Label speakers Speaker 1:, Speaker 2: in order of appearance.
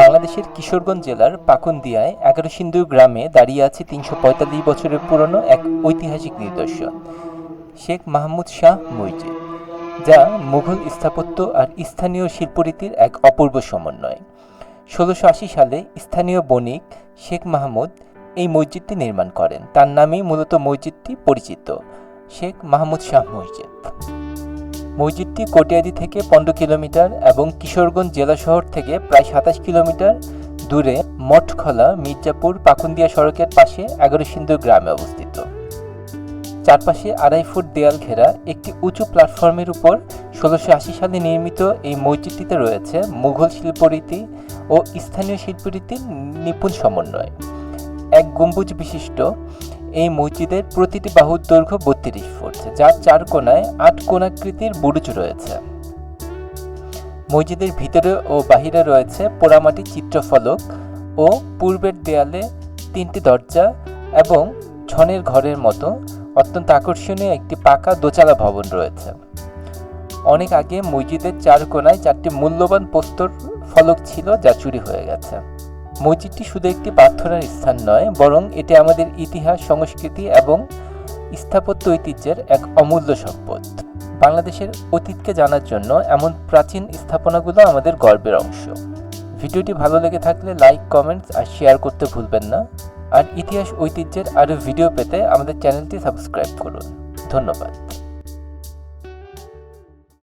Speaker 1: বাংলাদেশের কিশোরগঞ্জ জেলার পাকুন্দিয়ায় এগারো সিন্ধু গ্রামে দাঁড়িয়ে আছে তিনশো পঁয়তাল্লিশ বছরের পুরনো এক ঐতিহাসিক নিদর্শন, শেখ মাহমুদ শাহ মসজিদ, যা মুঘল স্থাপত্য আর স্থানীয় শিল্পরীতির এক অপূর্ব সমন্বয়। ষোলোশো আশি সালে স্থানীয় বণিক শেখ মাহমুদ এই মসজিদটি নির্মাণ করেন। তার নামেই মূলত মসজিদটি পরিচিত, শেখ মাহমুদ শাহ মসজিদ। মসজিদটি কটিয়াদি থেকে পনেরো কিলোমিটার এবং কিশোরগঞ্জ জেলা শহর থেকে প্রায় সাতাশ কিলোমিটার দূরে মঠখলা মির্জাপুর পাকুন্দিয়া সড়কের পাশে এগারো সিন্ধু গ্রামে অবস্থিত। চারপাশে আড়াই ফুট দেয়াল ঘেরা একটি উঁচু প্ল্যাটফর্মের উপর ষোলোশো আশি সালে নির্মিত এই মসজিদটিতে রয়েছে মুঘল শিল্পরীতি ও স্থানীয় শিল্পরীতির নিপুণ সমন্বয়। এক গম্বুজ বিশিষ্ট। এই মসজিদের প্রতিটি বাহুর দৈর্ঘ্য বত্রিশ ফুট, যার চার কোণায় আট কোণাকৃতির বুরুজ রয়েছে। মসজিদের ভিতরে ও বাহিরে রয়েছে পোড়ামাটির চিত্রফলক ও পূর্বের দেয়ালে তিনটি দরজা এবং ছনের ঘরের মতো অত্যন্ত আকর্ষণীয় একটি পাকা দোচালা ভবন রয়েছে। অনেক আগে মসজিদের চার কোণায় চারটি মূল্যবান প্রস্তর ফলক ছিল যা চুরি হয়ে গেছে। মসজিদটি শুধু একটি প্রার্থনার স্থান নয়, বরং এটি আমাদের ইতিহাস, সংস্কৃতি এবং স্থাপত্য ঐতিহ্যের এক অমূল্য সম্পদ। বাংলাদেশের অতীতকে জানার জন্য এমন প্রাচীন স্থাপনাগুলো আমাদের গর্বের অংশ। ভিডিওটি ভালো লেগে থাকলে লাইক, কমেন্টস আর শেয়ার করতে ভুলবেন না। আর ইতিহাস, ঐতিহ্যের আরও ভিডিও পেতে আমাদের চ্যানেলটি সাবস্ক্রাইব করুন। ধন্যবাদ।